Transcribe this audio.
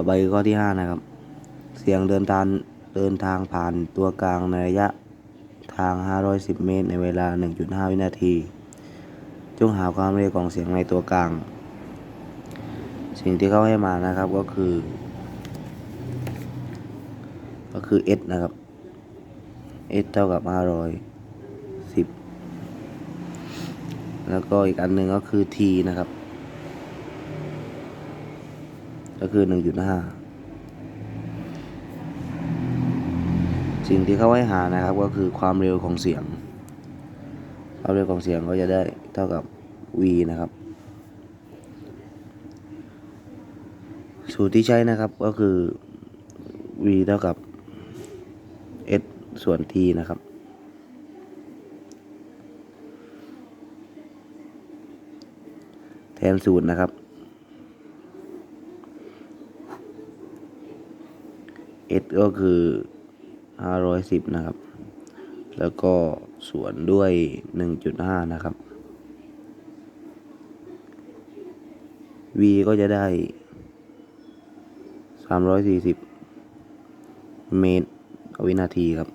ต่อไปข้อที่ 5 นะครับ เสียงเดินทางเดินทางผ่านตัวกลางในระยะทาง 510 เมตร ในเวลา 1.5 วินาที จงหาความเร็วของเสียงในตัวกลาง สิ่งที่เขาให้มานะครับก็คือ ก็คือ s นะครับ s เท่ากับ 510 แล้วก็อีกอันหนึ่งก็คือ t นะครับ ก็คือ 1.5 สิ่งที่เขาให้หานะครับก็คือความเร็วของเสียง ความเร็วของเสียงก็จะได้เท่ากับ v นะครับ สูตรที่ใช้นะครับก็คือ v เท่ากับ s ส่วน t นะครับแทนสูตรนะครับ s ก็คือ 510 นะครับ แล้วก็ส่วนด้วย 1.5 นะครับ v ก็จะได้ 340 เมตรวินาทีครับ